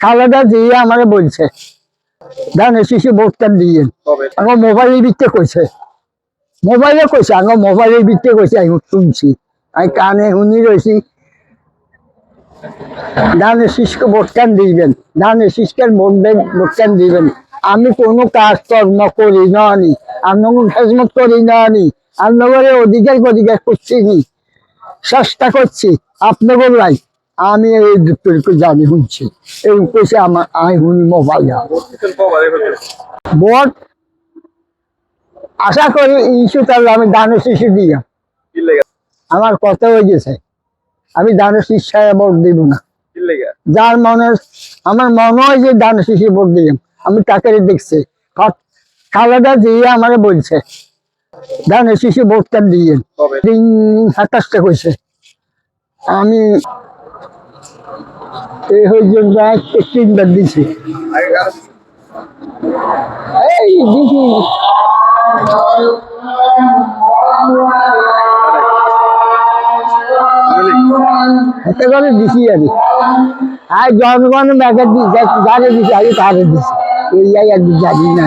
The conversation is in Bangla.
খালেদা জিয়া আমাকে বলছে ধানের শিশু ভোটটা দিয়ে। আমার মোবাইলের ভিত্তে কইছে। মোবাইলে কইছে আমার মোবাইলের ভিত্তে কইছে আমি শুনছি। আমি কানে শুনি রয়েছি দিবেন ভোট আমি কোনো কাজ কর্ম করি না আমি খেজমত করি না আপনাদের অধিকার অধিকার করছি চেষ্টা করছি আপনাদের লাই আমি এই দুটো জানি শুনছি। এই কইছে আমার আমি শুনি মোবাইল। ভোট আশা করি ইস্যু তাহলে আমি দানের শিশু দিয়া। আমার কথা হয়ে গেছে। আমি দানের শিষ্যায় ভোট দিব না। যার মনে আমার মনে হয় যে দানের শিশু ভোট দিব। আমি তাকে দেখছি। খালেদা জিয়া আমাকে বলছে দানের শিশু ভোটটা দিয়ে। দিন সাতাশটা কইছে। আমি এই হয়ে তিনবার দিছি। আগে এই দিছি এতে করে দিছি আমি আর জনগণ ব্যাগে দিছি যারে দিছি আমি তারে দিছি। এই আর জানি না।